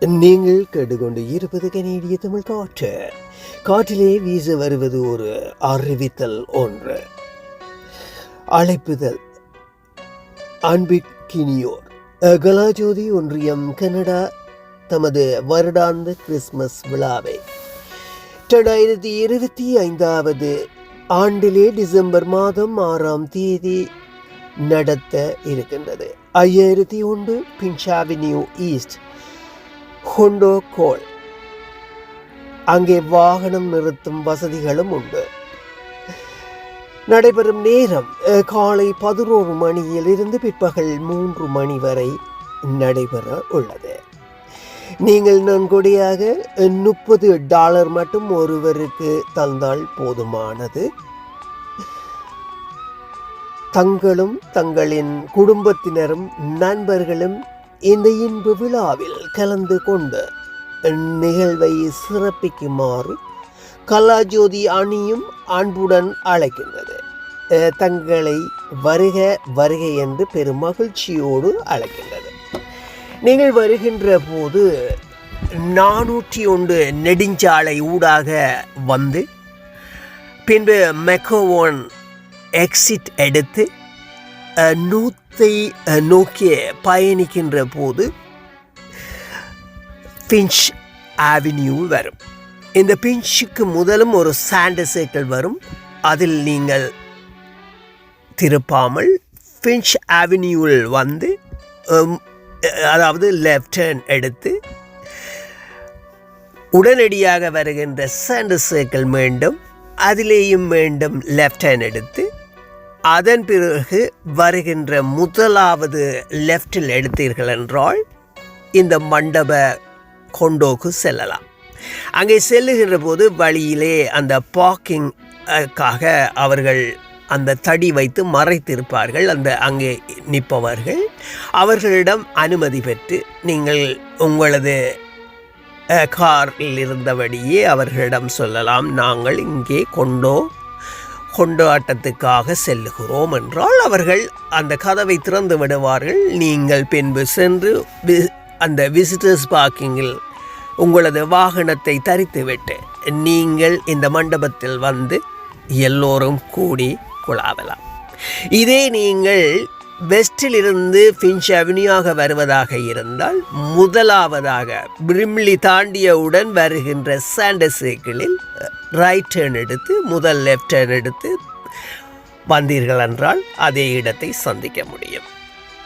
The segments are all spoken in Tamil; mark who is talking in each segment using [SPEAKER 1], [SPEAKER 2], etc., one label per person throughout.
[SPEAKER 1] நீங்கள் கேட்டுக்கொண்டு இருப்பது கனேடிய தமிழ் காற்று. காற்றிலே வீச வருவது ஒரு அறிவித்தல் ஒன்று. அழைப்புதல். அன்பிற்கினியோர் கலாஜோதி ஒன்றியம் கனடா தமது வருடாந்த கிறிஸ்மஸ் விழாவை. ரெண்டாயிரத்தி இருபத்தி ஐந்தாவது ஆண்டிலே டிசம்பர் மாதம் ஆறாம் தேதி நடத்த இருக்கின்றது. ஐயாயிரத்தி ஒன்று பின்ஷாவினியூ ஈஸ்ட். ஹொண்டோ கோல் அங்கே வாகனம் நிறுத்தும் வசதிகளும் உண்டு. நடைபெறும் நேரம் காலை பதினோரு மணியில் இருந்து பிற்பகல் மூன்று மணி வரை நடைபெற உள்ளது. நீங்கள் நன்கொடையாக முப்பது டாலர் மட்டும் ஒருவருக்கு தந்தால் போதுமானது. தங்களும் தங்களின் குடும்பத்தினரும் நண்பர்களும் இந்த இன்பு விழாவில் கலந்து கொண்டு நிகழ்வை சிறப்பிக்குமாறு கலாஜோதி அணியும் அன்புடன் அழைக்கின்றது. தங்களை வருக வருக என்று பெரும் மகிழ்ச்சியோடு அழைக்கின்றது. நீங்கள் வருகின்ற போது நானூற்றி ஒன்று நெடுஞ்சாலை ஊடாக வந்து பின்பு மெக்கோவோன் எக்ஸிட் எடுத்து நூத்தை அஹ், நோக்கி பயணிக்கின்ற போது பிஞ்ச் ஆவினியூ வரும். இந்த பிஞ்சுக்கு முதலும் ஒரு சாண்டு சைக்கிள் வரும். அதில் நீங்கள் திருப்பாமல் பிஞ்ச் ஆவினியூவில் வந்து அதாவது லெஃப்ட் ஹேண்ட் எடுத்து உடனடியாக வருகின்ற சாண்டு சைக்கிள் மீண்டும் அதிலேயும் மீண்டும் லெஃப்ட் ஹேண்ட் எடுத்து அதன் பிறகு வருகின்ற முதலாவது லெஃப்டில் எடுத்தீர்கள் என்றால் இந்த மண்டப கொண்டோக்கு செல்லலாம். அங்கே செல்லுகின்ற போது வழியிலே அந்த பார்க்கிங்காக அவர்கள் அந்த தடி வைத்து மறைத்திருப்பார்கள். அந்த அங்கே நிற்பவர்கள். அவர்களிடம் அனுமதி பெற்று நீங்கள் உங்களது காரில் இருந்தபடியே அவர்களிடம் சொல்லலாம். நாங்கள் இங்கே கொண்டோ கொண்டாட்டத்துக்காக செல்லுகிறோம் என்றால் அவர்கள் அந்த கதவை திறந்து விடுவார்கள். நீங்கள் பின்பு சென்று வி- அந்த விசிட்டர்ஸ் பார்க்கிங்கில் உங்களது வாகனத்தை தரித்துவிட்டு நீங்கள் இந்த மண்டபத்தில் வந்து எல்லோரும் கூடி குழாவலாம். இதே நீங்கள் வெஸ்டிலிருந்து ஃபின்ச் அவென்யூவாக வருவதாக இருந்தால் முதலாவதாக பிரிம்லி தாண்டியவுடன் வருகின்ற சாண்டஸ் சைக்கிளில் ரைட் டேர்ன் எடுத்து முதல் லெஃப்ட் டேர்ன் எடுத்து வந்தீர்கள் என்றால் அதே இடத்தை சந்திக்க முடியும்.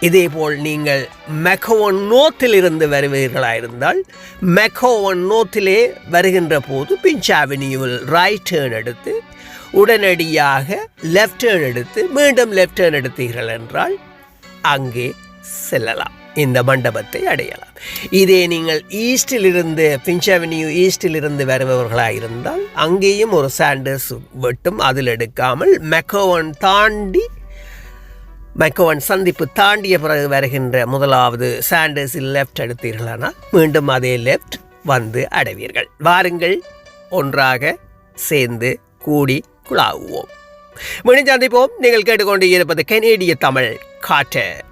[SPEAKER 1] இதேபோல் நீங்கள் மெக்கோவன் நோத்திலிருந்து வருவீர்களாயிருந்தால் மெக்கோவன் நோத்திலே வருகின்ற போது பிஞ்ச் அவென்யூவில் ரைட் டேர்ன் எடுத்து உடனடியாக லெஃப்ட் டேர்ன் எடுத்து மீண்டும் லெஃப்ட் டேர்ன் எடுத்தீர்கள் என்றால் அங்கே செல்லலாம். இந்த மண்டபத்தை அடையலாம். இதே நீங்கள் ஈஸ்டிலிருந்து பிஞ்ச் அவென்யூ ஈஸ்டிலிருந்து வருபவர்களாக இருந்தால் அங்கேயும் ஒரு சாண்டர்ஸ் வெட்டும். அதில் எடுக்காமல் மெக்கோவன் தாண்டி மைக்கோவன் சந்திப்பு தாண்டிய பிறகு வருகின்ற முதலாவது சாண்டர்ஸில் லெஃப்ட் எடுத்தீர்களானால் மீண்டும் அதே லெஃப்ட் வந்து அடைவீர்கள். வாருங்கள் ஒன்றாக சேர்ந்து கூடி குழாவுவோம். மீண்டும் சந்திப்போம் நீங்கள் கேட்டுக்கொண்டு இருப்பது கனேடிய தமிழ். காற்று.